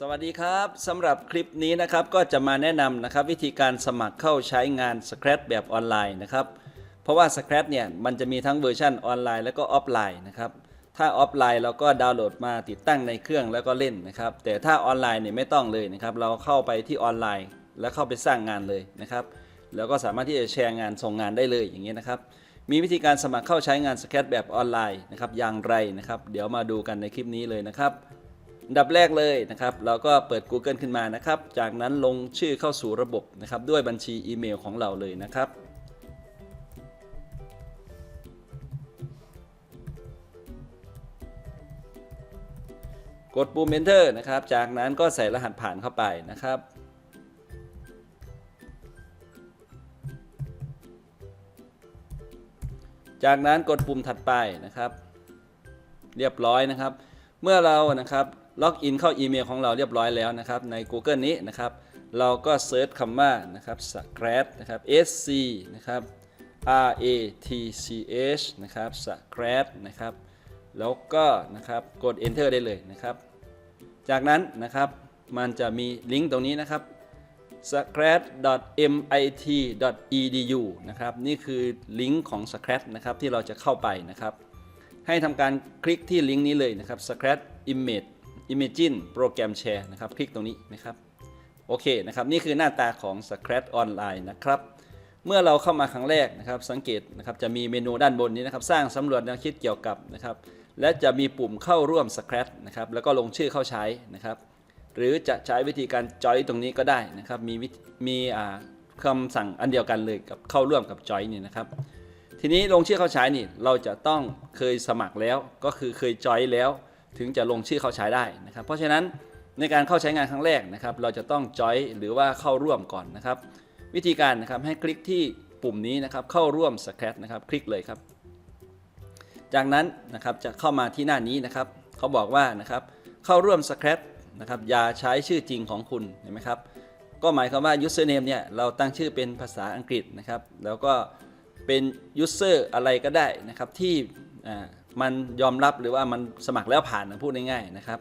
สวัสดีครับสำหรับคลิปนี้นะครับก็จะมาแนะนำนะครับวิธีการสมัครเข้าใช้งาน Scratch แบบออนไลน์นะครับเพราะว่า Scratch เนี่ยมันจะมีทั้งเวอร์ชันออนไลน์แล้วก็ออฟไลน์นะครับถ้าออฟไลน์เราก็ดาวน์โหลดมาติดตั้งในเครื่องแล้วก็เล่นนะครับแต่ถ้าออนไลน์เนี่ยไม่ต้องเลยนะครับเราเข้าไปที่ออนไลน์ แล้วเข้าไปสร้างงานเลยนะครับแล้วก็สามารถที่จะแชร์งานส่งงานได้เลยอย่างเงี้ยนะครับมีวิธีการสมัครเข้าใช้งาน Scratch แบบออนไลน์นะครับอย่างไรนะครับเดี๋ยวมาดูกันในคลิปนี้เลยนะครับ อันดับแรกเลยนะครับ เราก็เปิด Google ขึ้นมานะครับ จากนั้นลงชื่อเข้าสู่ระบบนะครับ ด้วยบัญชีอีเมลของเราเลยนะครับ กดปุ่ม Enter นะครับ จากนั้นก็ใส่รหัสผ่านเข้าไปนะครับจากนั้นกดปุ่มถัดไปนะครับ เรียบร้อยนะครับ เมื่อเรานะครับ ล็อกอินเข้าอีเมลของเราเรียบร้อยแล้วนะครับใน Google นี้นะครับ เราก็เซิร์ชคำว่านะครับ Scratch นะครับ S C นะครับ R A T C H นะครับ Scratch นะครับ แล้วก็นะครับกด Enter ได้เลยนะครับ จากนั้นนะครับมันจะมีลิงก์ตรงนี้นะครับ scratch.mit.edu นะครับนี่คือลิงก์ของ Scratch นะครับที่เราจะเข้าไปนะครับ ให้ทำการคลิกที่ลิงก์นี้เลยนะครับ Scratch Image Imagine Program Share นะครับ คลิกตรงนี้นะครับ โอเคนะครับ นี่คือหน้าตาของ Scratch Online นะครับ เมื่อเราเข้ามาครั้งแรกนะครับ สังเกตนะครับจะมีเมนูด้านบนนี้นะครับ สร้างสำรวจแนวคิดเกี่ยวกับนะครับ และจะมีปุ่มเข้าร่วม Scratch นะครับ แล้วก็ลงชื่อเข้าใช้นะครับ หรือจะใช้วิธีการจอยตรงนี้ก็ได้นะครับ มีมีอ่าคำสั่งอันเดียวกันเลยกับเข้าร่วมกับจอยนี่นะครับทีนี้ลงชื่อเข้าใช้นี่เราจะต้องเคยสมัครแล้วก็คือเคยจอยแล้ว ถึงจะลงชื่อเข้าใช้ได้นะครับเพราะฉะนั้นในการเข้าใช้งานครั้งแรกนะครับเราจะต้องจอยหรือว่าเข้าร่วมก่อนนะครับ วิธีการนะครับให้คลิกที่ปุ่มนี้นะครับเข้าร่วม Scratch นะครับคลิกเลยครับ จากนั้นนะครับจะเข้ามาที่หน้านี้นะครับเขาบอกว่านะครับเข้าร่วม Scratch นะครับอย่าใช้ชื่อจริงของคุณเห็นไหมครับก็หมายความว่า username เนี่ยเราตั้งชื่อเป็นภาษาอังกฤษนะครับ แล้วก็เป็น user อะไรก็ได้นะครับที่อ่า มันยอมรับหรือว่ามันสมัครแล้วผ่านนะพูดง่ายๆนะครับ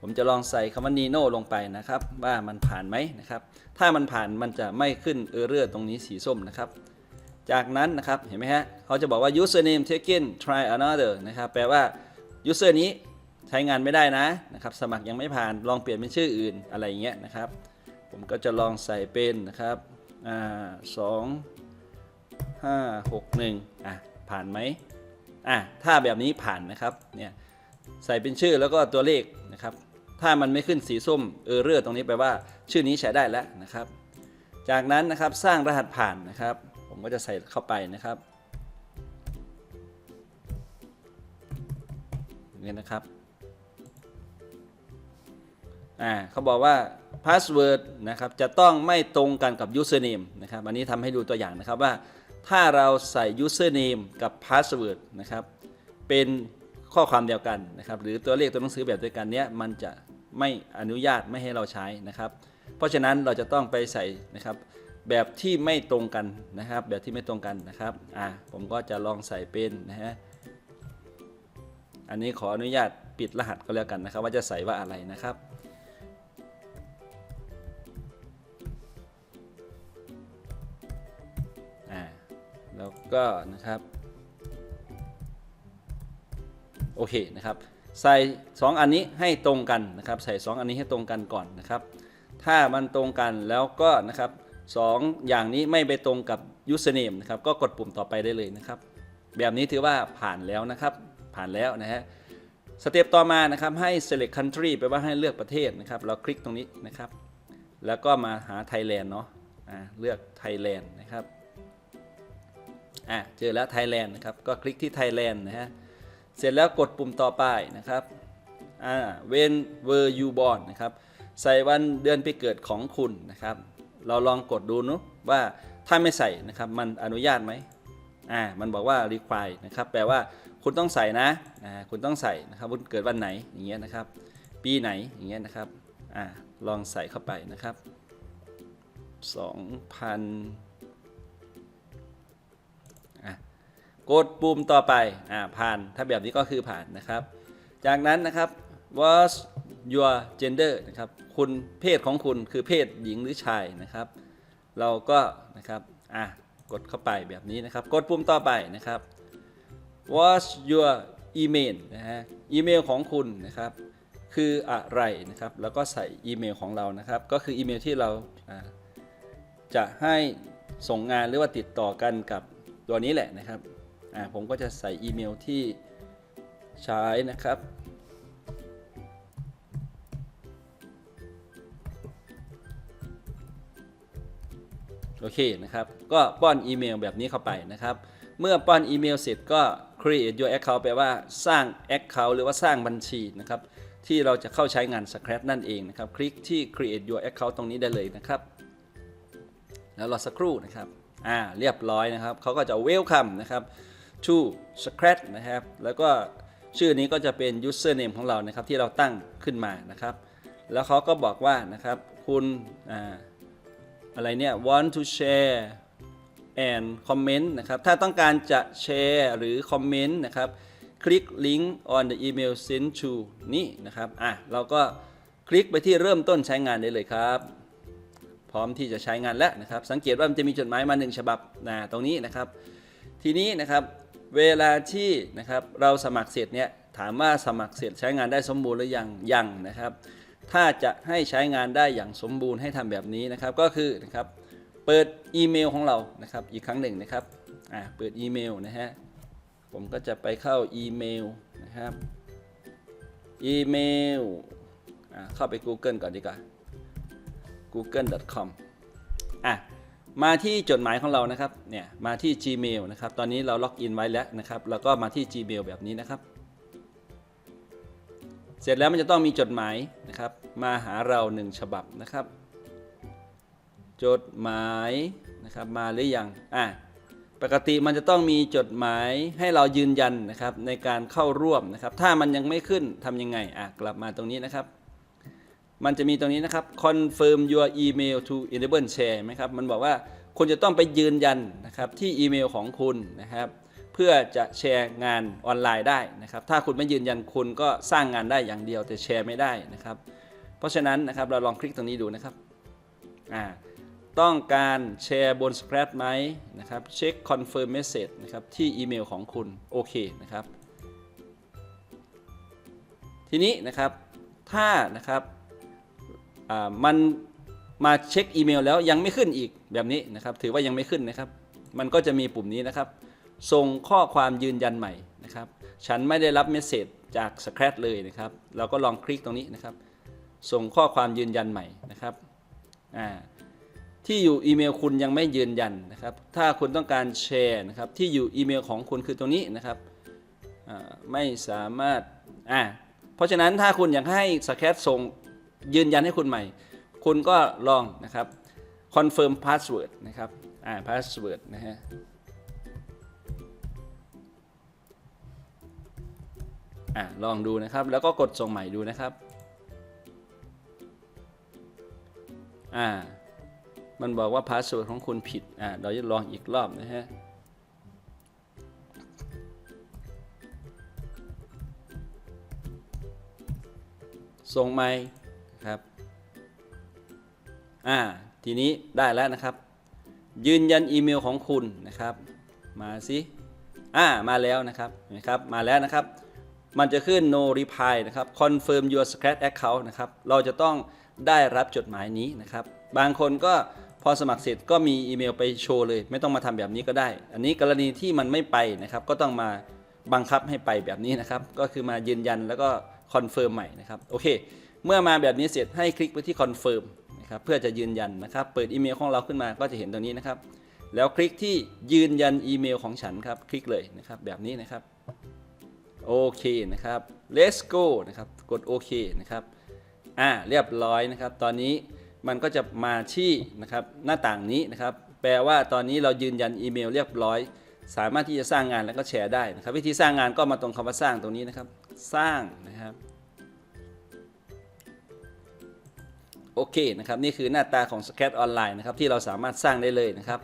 ผมจะลองใส่คำว่า Nino ลงไปนะครับ ว่ามันผ่านไหมนะครับ ถ้ามันผ่านมันจะไม่ขึ้นเออเรอร์ตรงนี้สีส้มนะครับ จากนั้นนะครับเห็นไหมฮะเขาจะบอกว่า username taken try another นะครับ แปลว่า user นี้ใช้งานไม่ได้นะนะครับ สมัครยังไม่ผ่านลองเปลี่ยนเป็นชื่ออื่นอะไรอย่างเงี้ยนะครับ ผมก็จะลองใส่เป็นนะครับอ่าสองห้าหกหนึ่งอะผ่านไหม อะถ้าแบบนี้ผ่านนะครับเนี่ยใส่เป็นชื่อแล้วก็ตัวเลขนะครับ ถ้ามันไม่ขึ้นสีส้มเออเรือตรงนี้แปลว่าชื่อนี้ใช้ได้แล้วนะครับ จากนั้นนะครับสร้างรหัสผ่านนะครับ ผมก็จะใส่เข้าไปนะครับนี้นะครับอ่าเขาบอกว่า password นะครับจะต้องไม่ตรงกันกับ username นะครับ อันนี้ทำให้ดูตัวอย่างนะครับว่า ถ้าเราใส่ username กับ password นะครับ เป็นข้อความเดียวกันนะครับ หรือตัวเลขตัวหนังสือแบบเดียวกันเนี้ยมันจะไม่อนุญาตไม่ให้เราใช้นะครับ เพราะฉะนั้นเราจะต้องไปใส่นะครับแบบที่ไม่ตรงกันนะครับ แบบที่ไม่ตรงกันนะครับอ่าผมก็จะลองใส่เป็นนะฮะอันนี้ขออนุญาตปิดรหัสก็แล้วกันนะครับ ว่าจะใส่ว่าอะไรนะครับ ก็นะครับโอเคนะครับใส่ 2 อันนี้ให้ตรงกันนะครับ ใส่ 2 อันนี้ให้ตรงกันก่อนนะครับ ถ้ามันตรงกันแล้วก็นะครับสองอย่างนี้ไม่ไปตรงกับ username นะครับก็กดปุ่มต่อไปได้เลยนะครับ แบบนี้ถือว่าผ่านแล้วนะครับผ่านแล้วนะฮะสเต็ปต่อมานะครับให้ select country แปลว่าให้เลือกประเทศนะครับ เราคลิกตรงนี้นะครับ แล้วก็มาหา Thailand เนาะอ่าเลือก Thailand นะครับ อ่าเจอแล้ว Thailand นะครับก็คลิกที่ Thailand นะฮะเสร็จแล้วกดปุ่มต่อไปนะครับอ่า when were you born นะครับใส่วันเดือนปีเกิดของคุณนะครับ เราลองกดดูนุว่าถ้าไม่ใส่นะครับมันอนุญาตไหมอ่ามันบอกว่า require นะครับแปลว่าคุณต้องใส่นะอ่าคุณต้องใส่นะครับคุณเกิดวันไหนอย่างเงี้ยนะครับ ปีไหนอย่างเงี้ยนะครับอ่าลองใส่เข้าไปนะครับ 2,000 กดปุ่มต่อไปอ่าผ่านถ้าแบบนี้ก็คือผ่านนะครับ จากนั้นนะครับ was your gender นะครับคุณเพศของคุณคือเพศหญิงหรือชายนะครับ เราก็นะครับอะกดเข้าไปแบบนี้นะครับ กดปุ่มต่อไปนะครับ what's your email นะฮะอีเมลของคุณนะครับคืออะไรนะครับ แล้วก็ใส่อีเมลของเรานะครับ ก็คืออีเมลที่เราจะให้ส่งงานหรือว่าติดต่อกันกับตัวนี้แหละนะครับ อ่าผมก็จะใส่อีเมลที่ใช้นะครับ โอเคนะครับ ก็ป้อนอีเมลแบบนี้เข้าไปนะครับ เมื่อป้อนอีเมลเสร็จก็ create your account แปลว่าสร้าง account หรือว่าสร้างบัญชีนะครับ ที่เราจะเข้าใช้งาน Scratch นั่นเองนะครับ คลิกที่ create your account ตรงนี้ได้เลยนะครับ แล้วรอสักครู่นะครับ อ่า เรียบร้อยนะครับ เขาก็จะ welcome นะครับ to Scratch นะครับ แล้วก็ชื่อนี้ก็จะเป็น username ของเรานะครับที่เราตั้งขึ้นมานะครับ แล้วเขาก็บอกว่านะครับคุณอ่าอะไรเนี่ย want to share and comment นะครับ ถ้าต้องการจะแชร์หรือคอมเมนต์นะครับ คลิก link on the email sent to นี่นะครับ อะ เราก็คลิกไปที่เริ่มต้นใช้งานได้เลยครับ พร้อมที่จะใช้งานแล้วนะครับ สังเกตว่ามันจะมีจดหมายมาหนึ่งฉบับนะตรงนี้นะครับ ทีนี้นะครับ เวลาที่นะครับเราสมัครเสร็จเนี่ยถามว่าสมัครเสร็จใช้งานได้สมบูรณ์หรือยังยังนะครับ ถ้าจะให้ใช้งานได้อย่างสมบูรณ์ให้ทำแบบนี้นะครับก็คือนะครับเปิดอีเมลของเรานะครับอีกครั้งหนึ่งนะครับอ่าเปิดอีเมลนะฮะผมก็จะไปเข้าอีเมลนะครับอีเมลอ่าเข้าไป Google ก่อนดีกว่า google.com อะ มาที่จดหมายของเรานะครับเนี่ยมาที่ Gmail นะครับ ตอนนี้เราล็อกอินไว้แล้วนะครับ แล้วก็มาที่ Gmail แบบนี้นะครับ เสร็จแล้วมันจะต้องมีจดหมายนะครับ มาหาเราหนึ่งฉบับนะครับ จดหมายนะครับมาหรือยังอะปกติมันจะต้องมีจดหมายให้เรายืนยันนะครับในการเข้าร่วมนะครับ ถ้ามันยังไม่ขึ้นทำยังไงอะกลับมาตรงนี้นะครับ มันจะมีตรงนี้นะครับ confirm your email to enable share ไหมครับ มันบอกว่าคุณจะต้องไปยืนยันนะครับที่อีเมลของคุณนะครับ เพื่อจะแชร์งานออนไลน์ได้นะครับ ถ้าคุณไม่ยืนยันคุณก็สร้างงานได้อย่างเดียวแต่แชร์ไม่ได้นะครับ เพราะฉะนั้นนะครับเราลองคลิกตรงนี้ดูนะครับอ่าต้องการแชร์บน Scratch ไหมนะครับเช็ค confirm message นะครับที่อีเมลของคุณโอเคนะครับ ทีนี้นะครับถ้านะครับ มันมาเช็คอีเมลแล้วยังไม่ขึ้นอีกแบบนี้นะครับถือว่ายังไม่ขึ้นนะครับ มันก็จะมีปุ่มนี้นะครับ ส่งข้อความยืนยันใหม่นะครับ ฉันไม่ได้รับเมสเซจจาก Scratch เลยนะครับ เราก็ลองคลิกตรงนี้นะครับ ส่งข้อความยืนยันใหม่นะครับอ่าที่อยู่อีเมลคุณยังไม่ยืนยันนะครับ ถ้าคุณต้องการแชร์นะครับ ที่อยู่อีเมลของคุณคือตรงนี้นะครับไม่สามารถอ่าเพราะฉะนั้นถ้าคุณอยากให้ Scratch ส่ง ยืนยันให้คุณใหม่ คุณก็ลองนะครับ confirm password นะครับ อ่า password นะฮะอ่าลองดูนะครับ แล้วก็กดส่งใหม่ดูนะครับ อ่า มันบอกว่า password ของคุณผิด อ่า เราจะลองอีกรอบนะฮะส่งใหม่ ครับอ่าทีนี้ได้แล้วนะครับ ยืนยันอีเมลของคุณนะครับ มาสิอ่ามาแล้วนะครับเห็นไหมครับ มาแล้วนะครับ มันจะขึ้น no reply นะครับ confirm your scratch account นะครับ เราจะต้องได้รับจดหมายนี้นะครับ บางคนก็พอสมัครเสร็จก็มีอีเมลไปโชว์เลย ไม่ต้องมาทำแบบนี้ก็ได้ อันนี้กรณีที่มันไม่ไปนะครับ ก็ต้องมาบังคับให้ไปแบบนี้นะครับ ก็คือมายืนยันแล้วก็คอนเฟิร์มใหม่นะครับ โอเค เมื่อมาแบบนี้เสร็จให้คลิกไปที่คอนเฟิร์มนะครับเพื่อจะยืนยันนะครับ เปิดอีเมลของเราขึ้นมาก็จะเห็นตรงนี้นะครับ แล้วคลิกที่ยืนยันอีเมลของฉันครับ คลิกเลยนะครับ แบบนี้นะครับโอเคนะครับ let's go นะครับ กดโอเคนะครับ อ่า เรียบร้อยนะครับ ตอนนี้มันก็จะมาที่นะครับหน้าต่างนี้นะครับ แปลว่าตอนนี้เรายืนยันอีเมลเรียบร้อย สามารถที่จะสร้างงานแล้วก็แชร์ได้นะครับ วิธีสร้างงานก็มาตรงคำว่าสร้างตรงนี้นะครับ สร้างนะครับ โอเคนะครับนี่คือหน้าตาของ Scratch Online นะครับที่เราสามารถสร้างได้เลยนะครับ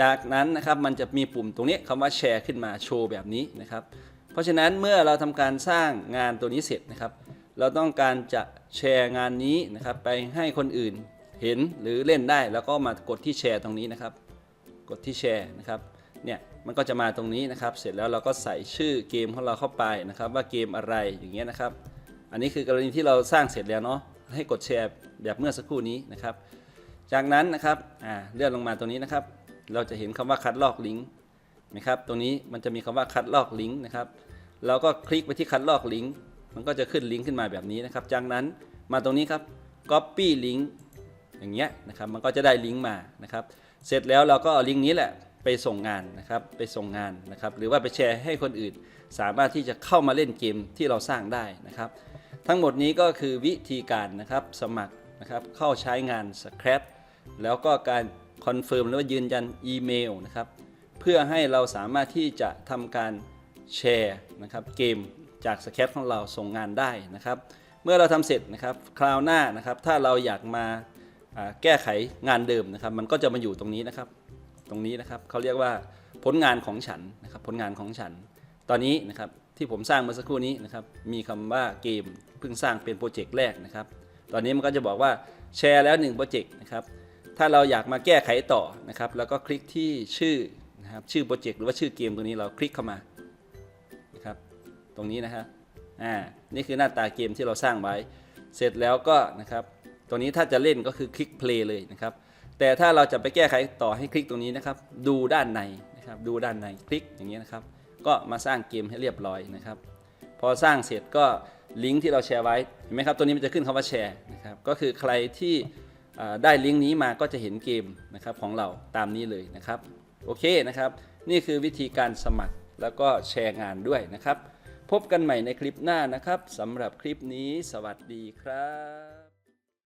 จากนั้นนะครับมันจะมีปุ่มตรงนี้คำว่าแชร์ขึ้นมาโชว์แบบนี้นะครับ เพราะฉะนั้นเมื่อเราทำการสร้างงานตัวนี้เสร็จนะครับ เราต้องการจะแชร์งานนี้นะครับไปให้คนอื่นเห็นหรือเล่นได้แล้วก็มากดที่แชร์ตรงนี้นะครับ กดที่แชร์นะครับเนี่ยมันก็จะมาตรงนี้นะครับ เสร็จแล้วเราก็ใส่ชื่อเกมของเราเข้าไปนะครับ ว่าเกมอะไรอย่างเงี้ยนะครับ อันนี้คือกรณีที่เราสร้างเสร็จแล้วเนาะให้กดแชร์ แบบเมื่อสักครู่นี้นะครับ จากนั้นนะครับเลื่อนลงมาตรงนี้นะครับ เราจะเห็นคำว่าคัดลอกลิงก์นะครับตรงนี้มันจะมีคำว่าคัดลอกลิงก์นะครับ เราก็คลิกไปที่คัดลอกลิงก์มันก็จะขึ้นลิงก์ขึ้นมาแบบนี้นะครับ จากนั้นมาตรงนี้ครับ copy link อย่างเงี้ยนะครับมันก็จะได้ลิงก์มานะครับ เสร็จแล้วเราก็เอาลิงก์นี้แหละไปส่งงานนะครับไปส่งงานนะครับ หรือว่าไปแชร์ให้คนอื่น สามารถที่จะเข้ามาเล่นเกมที่เราสร้างได้นะครับ ทั้งหมดนี้ก็คือวิธีการนะครับสมัคร นะครับเข้าใช้งาน Scratch แล้วก็การคอนเฟิร์มหรือว่ายืนยันอีเมลนะครับเพื่อให้เราสามารถที่จะทำการแชร์นะครับเกมจากสแครของเราส่งงานได้นะครับ เมื่อเราทำเสร็จนะครับคราวหน้านะครับถ้าเราอยากมาแก้ไขงานเดิมนะครับ มันก็จะมาอยู่ตรงนี้นะครับ ตรงนี้นะครับเขาเรียกว่าผลงานของฉันนะครับผลงานของฉัน ตอนนี้นะครับที่ผมสร้างเมื่อสักครู่นี้นะครับมีคำว่าเกมเพิ่งสร้างเป็นโปรเจกต์แรกนะครับ ตอนนี้มันก็จะบอกว่าแชร์แล้ว1โปรเจกต์นะครับ ถ้าเราอยากมาแก้ไขต่อนะครับ แล้วก็คลิกที่ชื่อนะครับชื่อโปรเจกต์หรือว่าชื่อเกมตัวนี้เราคลิกเข้ามานะครับ ตรงนี้นะฮะอ่านี่คือหน้าตาเกมที่เราสร้างไว้ เสร็จแล้วก็นะครับตัวนี้ถ้าจะเล่นก็คือคลิกเพลย์เลยนะครับ แต่ถ้าเราจะไปแก้ไขต่อให้คลิกตรงนี้นะครับ ดูด้านในนะครับ ดูด้านในคลิกอย่างเงี้ยนะครับ ก็มาสร้างเกมให้เรียบร้อยนะครับ พอสร้างเสร็จก็ ลิงก์ที่เราแชร์ไว้เห็นไหมครับตัวนี้มันจะขึ้นคำว่าแชร์นะครับก็คือใครที่ได้ลิงก์นี้มาก็จะเห็นเกมนะครับของเราตามนี้เลยนะครับโอเคนะครับนี่คือวิธีการสมัครแล้วก็แชร์งานด้วยนะครับ พบกันใหม่ในคลิปหน้านะครับสำหรับคลิปนี้ สวัสดีครับ